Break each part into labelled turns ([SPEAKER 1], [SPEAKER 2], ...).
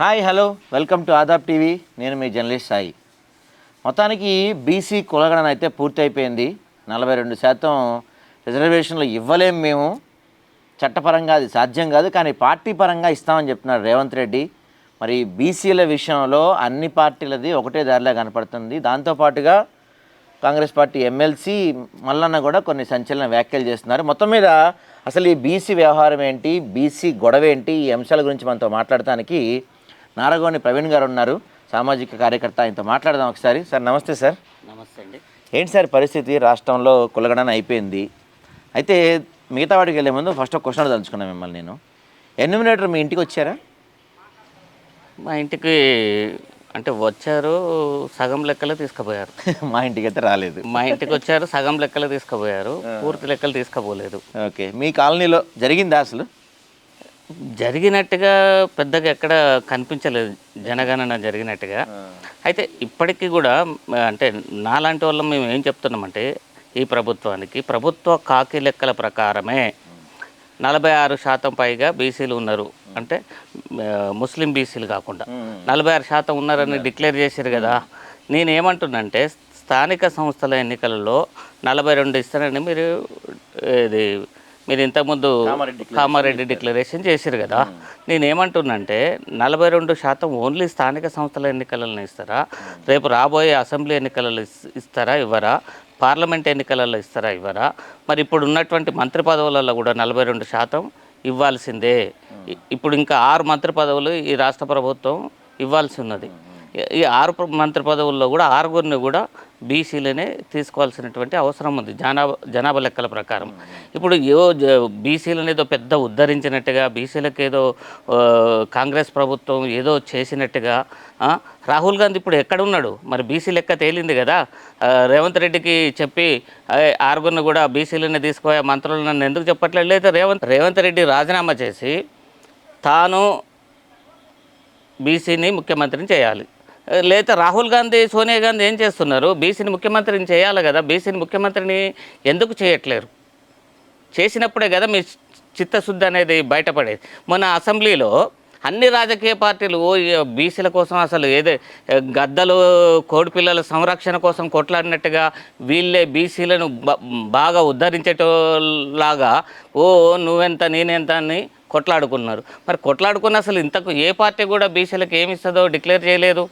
[SPEAKER 1] Hi hello. Welcome to Aadab TV. నేను మీ journalist Sai. మొత్తానికి బీసీ కులగణన అయితే పూర్తి అయిపోయింది నలభై రెండు శాతం రిజర్వేషన్లు ఇవ్వలేం మేము. చట్టపరంగా అది సాధ్యం కాదు కానీ పార్టీ పరంగా ఇస్తామని చెప్తున్నారు రేవంత్ రెడ్డి. మరి బీసీల విషయంలో అన్ని పార్టీలది ఒకటే దారిలా కనపడుతుంది. దాంతోపాటుగా కాంగ్రెస్ పార్టీ ఎమ్మెల్సీ మల్లన్న కూడా కొన్ని సంచలన వ్యాఖ్యలు చేస్తున్నారు. మొత్తం మీద అసలు ఈ బీసీ వ్యవహారం ఏంటి? బీసీ గొడవ ఏంటి? ఈ అంశాల గురించి మనతో మాట్లాడటానికి నారగోని ప్రవీణ్ గారు ఉన్నారు సామాజిక కార్యకర్త. ఆయనతో మాట్లాడదాం ఒకసారి. సార్ నమస్తే సార్.
[SPEAKER 2] నమస్తే అండి.
[SPEAKER 1] ఏంటి సార్ పరిస్థితి? రాష్ట్రంలో కులగడన అయిపోయింది. అయితే మిగతా వాడికి వెళ్ళే ముందు ఫస్ట్ ఒక క్వశ్చన్ తలుచుకున్నాను మిమ్మల్ని నేను. ఎన్యూమినేటర్ మీ ఇంటికి వచ్చారా?
[SPEAKER 2] మా ఇంటికి అంటే వచ్చారు సగం లెక్కలు తీసుకుపోయారు.
[SPEAKER 1] మా ఇంటికి అయితే రాలేదు.
[SPEAKER 2] మా ఇంటికి వచ్చారు సగం లెక్కలు తీసుకుపోయారు పూర్తి లెక్కలు తీసుకుపోలేదు.
[SPEAKER 1] ఓకే. మీ కాలనీలో జరిగిందా అసలు?
[SPEAKER 2] జరిగినట్టుగా పెద్దగా ఎక్కడ కనిపించలేదు జనగణన జరిగినట్టుగా. అయితే ఇప్పటికీ కూడా అంటే నాలాంటి వాళ్ళం మేము ఏం చెప్తున్నామంటే ఈ ప్రభుత్వానికి ప్రభుత్వ కాకి లెక్కల ప్రకారమే నలభై ఆరు శాతం పైగా బీసీలు ఉన్నారు. అంటే ముస్లిం బీసీలు కాకుండా. నలభై ఆరు శాతం ఉన్నారని డిక్లేర్ చేశారు కదా. నేను ఏమంటున్నంటే స్థానిక సంస్థల ఎన్నికలలో నలభై రెండు ఇస్తారని మీరు ఇది మీరు ఇంతకుముందు
[SPEAKER 1] కామారెడ్డి
[SPEAKER 2] డిక్లరేషన్ చేశారు. కదా. నేను ఏమంటున్నంటే నలభై రెండు శాతం ఓన్లీ స్థానిక సంస్థల ఎన్నికలలో ఇస్తారా? రేపు రాబోయే అసెంబ్లీ ఎన్నికలలో ఇస్- ఇస్తారా ఇవ్వరా? పార్లమెంట్ ఎన్నికలలో ఇస్తారా ఇవ్వరా? మరి ఇప్పుడు ఉన్నటువంటి మంత్రి పదవులలో కూడా నలభై రెండు శాతం ఇవ్వాల్సిందే. ఇప్పుడు ఇంకా ఆరు మంత్రి పదవులు ఈ రాష్ట్ర ప్రభుత్వం ఇవ్వాల్సి ఉన్నది. ఈ- ఆరు మంత్రి పదవుల్లో కూడా ఆరుగురిని కూడా బీసీలనే తీసుకోవాల్సినటువంటి అవసరం ఉంది జనాభా జనాభా లెక్కల ప్రకారం. ఇప్పుడు ఏదో బీసీలని బీసీలను ఏదో పెద్ద ఉద్ధరించినట్టుగా బీసీలకు ఏదో కాంగ్రెస్ ప్రభుత్వం ఏదో చేసినట్టుగా రాహుల్ గాంధీ ఇప్పుడు ఎక్కడున్నాడు? మరి బీసీ లెక్క తేలింది కదా. రేవంత్ రెడ్డికి చెప్పి ఆరుగురిని కూడా బీసీలని తీసుకోయా మంత్రులు నన్ను ఎందుకు చెప్పట్లేదు? లేదా రేవంత్ రేవంత్ రెడ్డి రాజీనామా చేసి తాను బీసీని ముఖ్యమంత్రిని చేయాలి. లేదా రాహుల్ గాంధీ సోనియా గాంధీ ఏం చేస్తున్నారు? బీసీని ముఖ్యమంత్రిని చేయాలి కదా బీసీని ముఖ్యమంత్రిని ఎందుకు చేయట్లేరు? చేసినప్పుడే కదా మీ చిత్తశుద్ధి అనేది బయటపడేది. మన అసెంబ్లీలో అన్ని రాజకీయ పార్టీలు ఓ బీసీల కోసం అసలు ఏదే గద్దలు కోడిపిల్లల సంరక్షణ కోసం కొట్లాడినట్టుగా వీళ్ళే బీసీలను బాగా ఉద్ధరించేటోలాగా ఓ నువ్వెంత నేనెంత అని కొట్లాడుకున్నారు. మరి కొట్లాడుకున్న అసలు ఇంతకు ఏ పార్టీ కూడా బీసీలకు ఏమి ఇస్తుందో డిక్లేర్ చేయలేదు.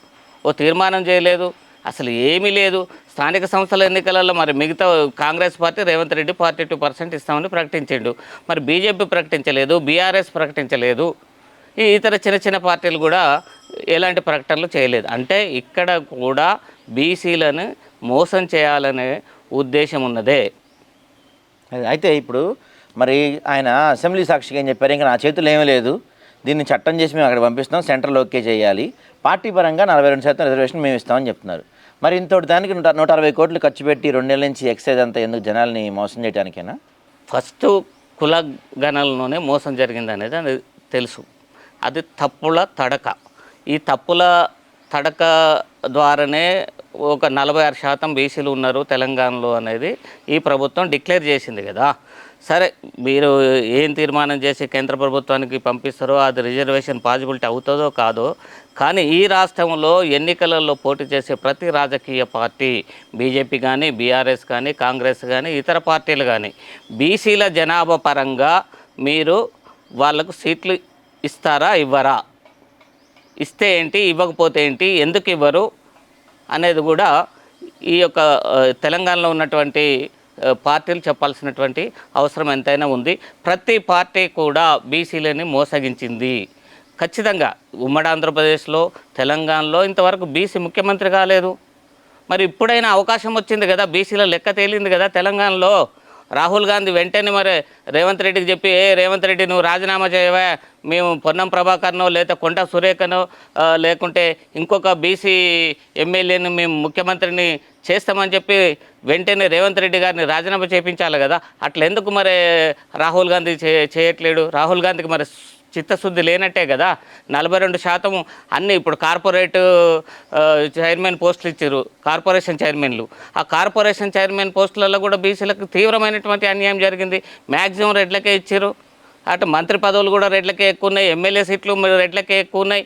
[SPEAKER 2] ఓ తీర్మానం చేయలేదు. అసలు ఏమీ లేదు. స్థానిక సంస్థల ఎన్నికలలో మరి మిగతా Congress party Revanth Reddy forty two percent ఇస్తామని ప్రకటించిండు. మరి బీజేపీ ప్రకటించలేదు బీఆర్ఎస్ ప్రకటించలేదు. ఈ ఇతర చిన్న చిన్న పార్టీలు కూడా ఎలాంటి ప్రకటనలు చేయలేదు. అంటే ఇక్కడ కూడా బీసీలను మోసం చేయాలనే ఉద్దేశం ఉన్నదే.
[SPEAKER 1] అది- అయితే ఇప్పుడు మరి ఆయన అసెంబ్లీ సాక్షిగా ఏం చెప్పారు? ఇంకా నా చేతులు ఏమీ లేదు. దీన్ని చట్టం చేసి మేము అక్కడ పంపిస్తాం సెంట్రల్ ఓకే చేయాలి. పార్టీ పరంగా నలభై రెండు శాతం రిజర్వేషన్ మేము ఇస్తామని చెప్తున్నారు. మరి ఇంతటి దానికి నూట నూట అరవై కోట్లు ఖర్చు పెట్టి రెండేళ్ళ నుంచి ఎక్సైజ్ అంతా ఎందుకు జనాల్ని మోసం చేయడానికేనా
[SPEAKER 2] ఫస్ట్ కుల గణనలోనే మోసం జరిగింది అనేది అది తెలుసు. అది తప్పుల తడక. ఈ తప్పుల తడక ద్వారానే ఒక నలభై ఆరు శాతం బీసీలు ఉన్నారు తెలంగాణలో అనేది ఈ ప్రభుత్వం డిక్లేర్ చేసింది కదా. సరే మీరు ఏం తీర్మానం చేసి కేంద్ర ప్రభుత్వానికి పంపిస్తారో అది రిజర్వేషన్ పాసిబిలిటీ అవుతుందో కాదో కానీ ఈ రాష్ట్రంలో ఎన్నికలలో పోటీ చేసే ప్రతి రాజకీయ పార్టీ బీజేపీ కానీ బీఆర్ఎస్ కానీ కాంగ్రెస్ కానీ ఇతర పార్టీలు కానీ బీసీల జనాభా పరంగా మీరు వాళ్ళకు సీట్లు ఇస్తారా ఇవ్వరా? ఇస్తే ఏంటి ఇవ్వకపోతే ఏంటి ఎందుకు ఇవ్వరు అనేది కూడా ఈ యొక్క తెలంగాణలో ఉన్నటువంటి పార్టీలు చెప్పాల్సినటువంటి అవసరం ఎంతైనా ఉంది. ప్రతి పార్టీ కూడా బీసీలని మోసగించింది. ఖచ్చితంగా ఉమ్మడి ఆంధ్రప్రదేశ్లో తెలంగాణలో ఇంతవరకు బీసీ ముఖ్యమంత్రి కాలేదు. మరి ఇప్పుడైనా అవకాశం వచ్చింది కదా బీసీల లెక్క తేలింది కదా తెలంగాణలో? రాహుల్ గాంధీ వెంటనే మరి రేవంత్ రెడ్డికి చెప్పి ఏ రేవంత్ రెడ్డి నువ్వు రాజీనామా చేయవా? మేము పొన్నం ప్రభాకర్నో లేదా కొండ సురేఖనో లేకుంటే ఇంకొక బీసీ ఎమ్మెల్యేని మేము ముఖ్యమంత్రిని చేస్తామని చెప్పి వెంటనే రేవంత్ రెడ్డి గారిని రాజీనామా చేయించాలి కదా. అట్లా ఎందుకు మరి రాహుల్ గాంధీ చేయట్లేడు? రాహుల్ గాంధీకి మరి చిత్తశుద్ధి లేనట్టే కదా. నలభై రెండు శాతం అన్ని ఇప్పుడు కార్పొరేట్ చైర్మన్ పోస్టులు ఇచ్చారు కార్పొరేషన్ చైర్మన్లు. ఆ కార్పొరేషన్ చైర్మన్ పోస్టులలో కూడా బీసీలకు తీవ్రమైనటువంటి అన్యాయం జరిగింది. మ్యాక్సిమం రెడ్లకే ఇచ్చారు. అటు మంత్రి పదవులు కూడా రెడ్లకే ఎక్కువ ఉన్నాయి. ఎమ్మెల్యే సీట్లు మరి రెడ్లకే ఎక్కువ ఉన్నాయి.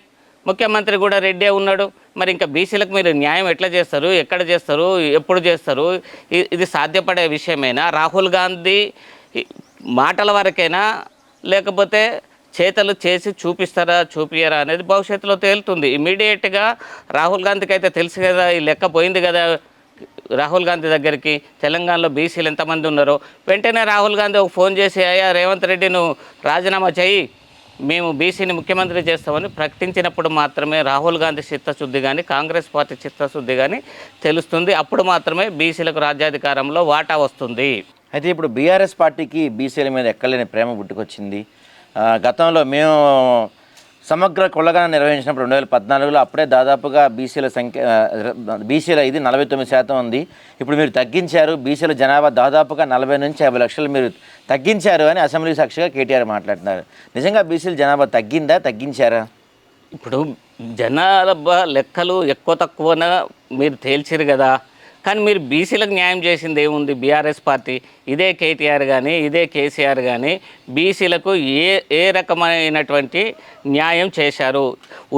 [SPEAKER 2] ముఖ్యమంత్రి కూడా రెడ్డే ఉన్నాడు. మరి ఇంకా బీసీలకు మీరు న్యాయం ఎట్లా చేస్తారు? ఎక్కడ చేస్తారు? ఎప్పుడు చేస్తారు? ఇది సాధ్యపడే విషయమేనా? రాహుల్ గాంధీ మాటల వరకైనా? లేకపోతే చేతలు చేసి చూపిస్తారా చూపియరా అనేది భవిష్యత్తులో తేలుతుంది. ఇమీడియట్గా రాహుల్ గాంధీకి అయితే తెలుసు కదా ఈ లెక్క పోయింది కదా రాహుల్ గాంధీ దగ్గరికి. తెలంగాణలో బీసీలు ఎంతమంది ఉన్నారో. వెంటనే రాహుల్ గాంధీ ఒక ఫోన్ చేసి అయ్యా రేవంత్ రెడ్డి నువ్వు రాజీనామా చేయి. మేము బీసీని ముఖ్యమంత్రి చేస్తామని ప్రకటించినప్పుడు మాత్రమే రాహుల్ గాంధీ చిత్తశుద్ధి కానీ కాంగ్రెస్ పార్టీ చిత్తశుద్ధి కానీ తెలుస్తుంది. అప్పుడు మాత్రమే బీసీలకు రాజ్యాధికారంలో వాటా వస్తుంది.
[SPEAKER 1] అయితే ఇప్పుడు బీఆర్ఎస్ పార్టీకి బీసీల మీద ఎక్కలేని ప్రేమ పుట్టుకొచ్చింది గతంలో మేము సమగ్ర కులగణ నిర్వహించినప్పుడు రెండు వేల పద్నాలుగులో అప్పుడే దాదాపుగా బీసీల సంఖ్య బీసీల ఇది నలభై తొమ్మిది శాతం ఉంది. ఇప్పుడు మీరు తగ్గించారు బీసీల జనాభా దాదాపుగా నలభై నుంచి యాభై లక్షలు మీరు తగ్గించారు అని అసెంబ్లీ సాక్షిగా కేటీఆర్ మాట్లాడుతున్నారు. నిజంగా బీసీల జనాభా తగ్గిందా తగ్గించారా?
[SPEAKER 2] ఇప్పుడు జనాభా లెక్కలు ఎక్కువ తక్కువన మీరు తేల్చిరు కదా. కానీ మీరు బీసీలకు న్యాయం చేసింది ఏముంది? BRS party. ఇదే కేటీఆర్ కానీ ఇదే కేసీఆర్ కానీ బీసీలకు ఏ ఏ రకమైనటువంటి న్యాయం చేశారు?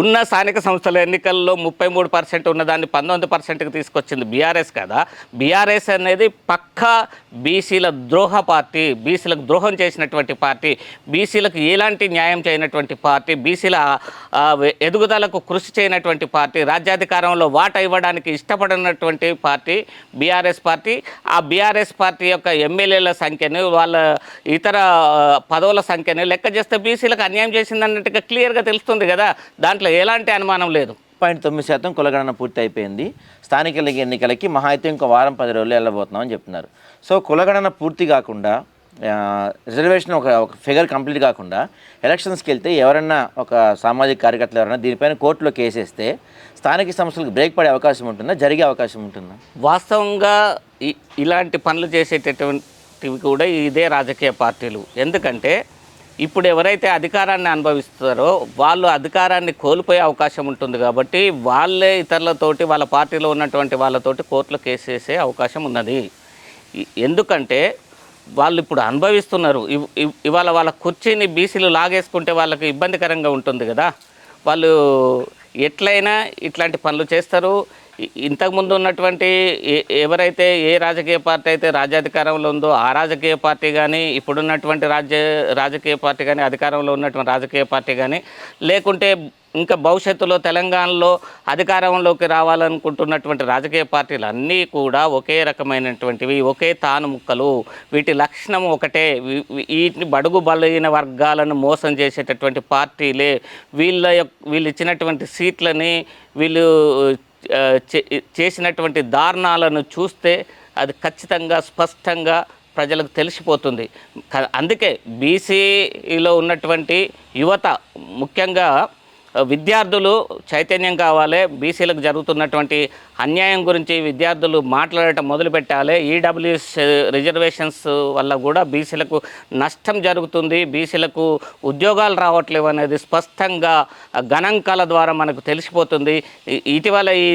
[SPEAKER 2] ఉన్న స్థానిక సంస్థల ఎన్నికల్లో ముప్పై మూడు పర్సెంట్ ఉన్నదాన్ని పంతొమ్మిది పర్సెంట్కి తీసుకొచ్చింది బీఆర్ఎస్ కదా. బీఆర్ఎస్ అనేది పక్కా బీసీల ద్రోహ పార్టీ బీసీలకు ద్రోహం చేసినటువంటి పార్టీ బీసీలకు ఎలాంటి న్యాయం చేయనటువంటి పార్టీ బీసీల ఎదుగుదలకు కృషి చేయనటువంటి పార్టీ రాజ్యాధికారంలో వాటా ఇవ్వడానికి ఇష్టపడినటువంటి పార్టీ బీఆర్ఎస్ పార్టీ. ఆ బీఆర్ఎస్ పార్టీ యొక్క ఎమ్మెల్యేల సంఖ్యను వాళ్ళ ఇతర పదవుల సంఖ్యను లెక్క చేస్తే బీసీలకు అన్యాయం చేసిందన్నట్టుగా క్లియర్గా తెలుస్తుంది కదా. దాంట్లో ఎలాంటి అనుమానం లేదు.
[SPEAKER 1] పాయింట్ తొమ్మిది శాతం కులగణన పూర్తి అయిపోయింది. స్థానిక ఎన్నికలకి మహా అయితే ఇంకో వారం పది రోజులు వెళ్ళబోతున్నామని చెప్తున్నారు. సో కులగణన పూర్తి కాకుండా రిజర్వేషన్ ఒక ఒక ఫిగర్ కంప్లీట్ కాకుండా ఎలక్షన్స్కి వెళ్తే ఎవరన్నా ఒక సామాజిక కార్యకర్తలు ఎవరైనా దీనిపైన కోర్టులో కేసేస్తే స్థానిక సంస్థలకు బ్రేక్ పడే అవకాశం ఉంటుందా? జరిగే అవకాశం ఉంటుందా?
[SPEAKER 2] వాస్తవంగా ఇలాంటి పనులు చేసేటటువంటివి కూడా ఇదే రాజకీయ పార్టీలు. ఎందుకంటే ఇప్పుడు ఎవరైతే అధికారాన్ని అనుభవిస్తారో వాళ్ళు అధికారాన్ని కోల్పోయే అవకాశం ఉంటుంది కాబట్టి వాళ్ళే ఇతరులతోటి వాళ్ళ పార్టీలో ఉన్నటువంటి వాళ్ళతోటి కోర్టులో కేసేసే అవకాశం ఉన్నది. ఎందుకంటే వాళ్ళు ఇప్పుడు అనుభవిస్తున్నారు. ఇవాళ వాళ్ళ కుర్చీని బీసీలు లాగేసుకుంటే వాళ్ళకి ఇబ్బందికరంగా ఉంటుంది కదా. వాళ్ళు ఎట్లయినా ఇట్లాంటి పనులు చేస్తారు. ఇంతకుముందు ఉన్నటువంటి ఎవరైతే ఏ రాజకీయ పార్టీ అయితే రాజ్యాధికారంలో ఉందో ఆ రాజకీయ పార్టీ కానీ ఇప్పుడున్నటువంటి రాజ్య రాజకీయ పార్టీ కానీ అధికారంలో ఉన్నటువంటి రాజకీయ పార్టీ కానీ లేకుంటే ఇంకా భవిష్యత్తులో తెలంగాణలో అధికారంలోకి రావాలనుకుంటున్నటువంటి రాజకీయ పార్టీలు అన్నీ కూడా ఒకే రకమైనటువంటివి ఒకే తాను ముక్కలు వీటి లక్షణం ఒకటే. వీ- వీటిని బడుగు బలైన వర్గాలను మోసం చేసేటటువంటి పార్టీలే. వీళ్ళ యొక్క వీళ్ళు ఇచ్చినటువంటి సీట్లని వీళ్ళు చే- చేసినటువంటి దారుణాలను చూస్తే అది ఖచ్చితంగా స్పష్టంగా ప్రజలకు తెలిసిపోతుంది. అందుకే బీసీలో ఉన్నటువంటి యువత ముఖ్యంగా విద్యార్థులు చైతన్యం కావాలి బీసీలకు జరుగుతున్నటువంటి అన్యాయం గురించి విద్యార్థులు మాట్లాడటం మొదలుపెట్టాలి. ఈడబ్ల్యూఎస్ రిజర్వేషన్స్ వల్ల కూడా బీసీలకు నష్టం జరుగుతుంది. బీసీలకు ఉద్యోగాలు రావట్లేవు అనేది స్పష్టంగా గణాంకాల ద్వారా మనకు తెలిసిపోతుంది. ఇటీవల ఈ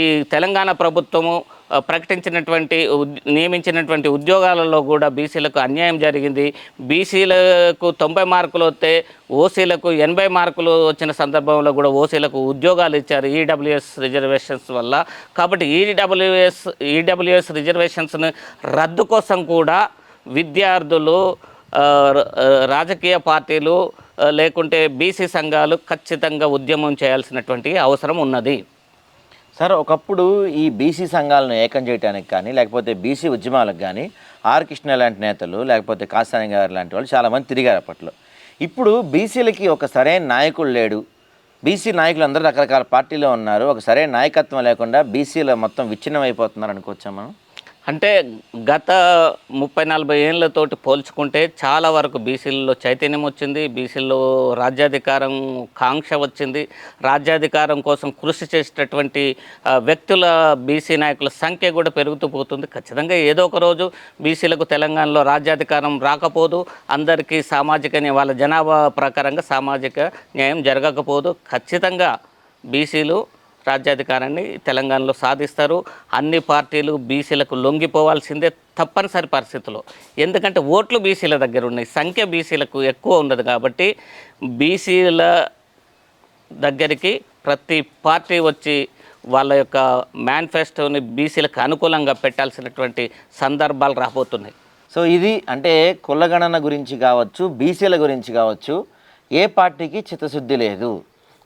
[SPEAKER 2] ఈ తెలంగాణ ప్రభుత్వము ప్రకటించినటువంటి ఉద్- నియమించినటువంటి ఉద్యోగాలలో కూడా బీసీలకు అన్యాయం జరిగింది. బీసీలకు తొంభై మార్కులు వస్తే ఓసీలకు ఎనభై మార్కులు వచ్చిన సందర్భంలో కూడా ఓసీలకు ఉద్యోగాలు ఇచ్చారు ఈడబ్ల్యూఎస్ రిజర్వేషన్స్ వల్ల. కాబట్టి ఈడబ్ల్యూఎస్ ఈడబ్ల్యూఎస్ రిజర్వేషన్స్ని రద్దు కోసం కూడా విద్యార్థులు రాజకీయ పార్టీలు లేకుంటే బీసీ సంఘాలు ఖచ్చితంగా ఉద్యమం చేయాల్సినటువంటి అవసరం ఉన్నది.
[SPEAKER 1] సార్ ఒకప్పుడు ఈ బీసీ సంఘాలను ఏకం చేయడానికి కానీ లేకపోతే బీసీ ఉద్యమాలకు కానీ ఆర్ కృష్ణ లాంటి నేతలు లేకపోతే కాసాని గారు లాంటి వాళ్ళు చాలామంది తిరిగారు అప్పట్లో. ఇప్పుడు బీసీలకి ఒక సరైన నాయకుడు లేడు. బీసీ నాయకులు అందరూ రకరకాల పార్టీలో ఉన్నారు. ఒక సరైన నాయకత్వం లేకుండా బీసీలో మొత్తం విచ్ఛిన్నం అయిపోతున్నారు అనుకోవచ్చా మనం?
[SPEAKER 2] అంటే గత ముప్పై నలభై ఏళ్ళతోటి పోల్చుకుంటే చాలా వరకు బీసీల్లో చైతన్యం వచ్చింది బీసీల్లో రాజ్యాధికారం కాంక్ష వచ్చింది. రాజ్యాధికారం కోసం కృషి చేసేటటువంటి వ్యక్తుల బీసీ నాయకుల సంఖ్య కూడా పెరుగుతూ పోతుంది. ఖచ్చితంగా ఏదో ఒక రోజు బీసీలకు తెలంగాణలో రాజ్యాధికారం రాకపోదు. అందరికీ సామాజిక న్యాయం, వాళ్ళ జనాభా ప్రకారంగా సామాజిక న్యాయం జరగకపోదు. ఖచ్చితంగా బీసీలు రాజ్యాధికారాన్ని తెలంగాణలో సాధిస్తారు. అన్ని పార్టీలు బీసీలకు లొంగిపోవాల్సిందే తప్పనిసరి పరిస్థితుల్లో ఎందుకంటే ఓట్లు బీసీల దగ్గర ఉన్నాయి. సంఖ్య బీసీలకు ఎక్కువ ఉన్నది కాబట్టి బీసీల దగ్గరికి ప్రతి పార్టీ వచ్చి వాళ్ళ యొక్క మేనిఫెస్టోని బీసీలకు అనుకూలంగా పెట్టాల్సినటువంటి సందర్భాలు రాబోతున్నాయి.
[SPEAKER 1] సో ఇది అంటే కులగణన గురించి కావచ్చు బీసీల గురించి కావచ్చు ఏ పార్టీకి చిత్తశుద్ధి లేదు.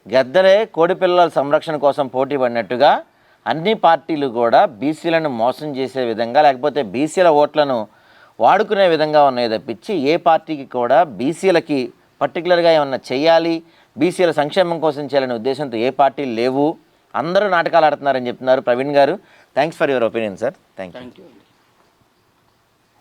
[SPEAKER 1] గద్దలే కోడిపిల్లల సంరక్షణ కోసం పోటీ పడినట్టుగా అన్ని పార్టీలు కూడా బీసీలను మోసం చేసే విధంగా లేకపోతే బీసీల ఓట్లను వాడుకునే విధంగా ఉన్నాయి తప్పించి ఏ పార్టీకి కూడా బీసీలకి పర్టికులర్గా ఏమన్నా చేయాలి బీసీల సంక్షేమం కోసం చేయాలనే ఉద్దేశంతో ఏ పార్టీలు లేవు అందరూ నాటకాలు ఆడుతున్నారని చెప్తున్నారు Praveen garu. Thanks for your opinion sir thank you